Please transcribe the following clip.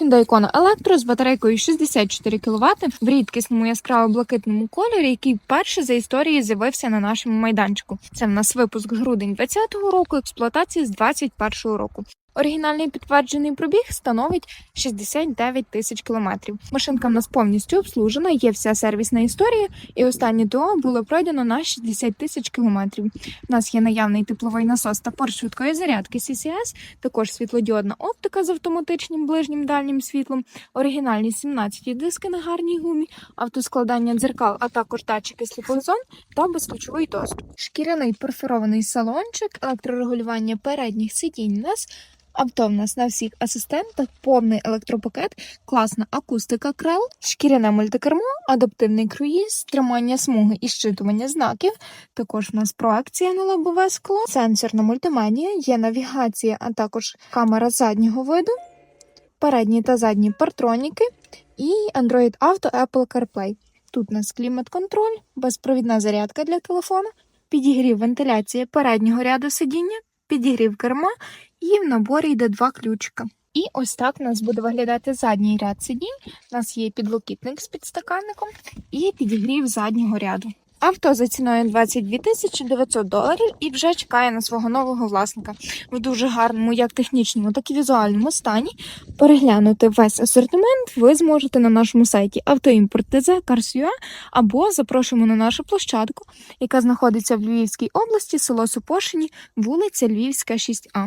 Hyundai Kona Electro з батарейкою 64 кВт в рідкісному яскраво блакитному кольорі, який вперше за історією з'явився на нашому майданчику. Це в нас випуск грудень 2020 року, експлуатації з 2021 року. Оригінальний підтверджений пробіг становить 69 тисяч кілометрів. Машинка в нас повністю обслужена, є вся сервісна історія, і останнє ТО було пройдено на 60 тисяч кілометрів. У нас є наявний тепловий насос та порт швидкої зарядки CCS, також світлодіодна оптика з автоматичним ближнім дальнім світлом, оригінальні 17 диски на гарній гумі, автоскладання дзеркал, а також датчики сліпих зон та безключовий доступ. Шкіряний перфорований салончик, електрорегулювання передніх сидінь нас. Авто в нас на всіх асистентах, повний електропакет, класна акустика крел, шкіряне мультикермо, адаптивний круїз, тримання смуги і щитування знаків. Також у нас проекція на лобове скло, сенсорна мультимедія, є навігація, а також камера заднього виду, передні та задні партроніки і Android Auto Apple CarPlay. Тут у нас клімат-контроль, безпровідна зарядка для телефона, підігрів вентиляції переднього ряду сидіння, підігрів керма і в наборі йде два ключика. І ось так у нас буде виглядати задній ряд сидінь. У нас є підлокітник з підстаканником і підігрів заднього ряду. Авто за ціною 22 тисячі 900 доларів і вже чекає на свого нового власника в дуже гарному, як технічному, так і візуальному стані. Переглянути весь асортимент ви зможете на нашому сайті автоімпорт.тз, Cars.ua або запрошуємо на нашу площадку, яка знаходиться в Львівській області, село Супошині, вулиця Львівська, 6А.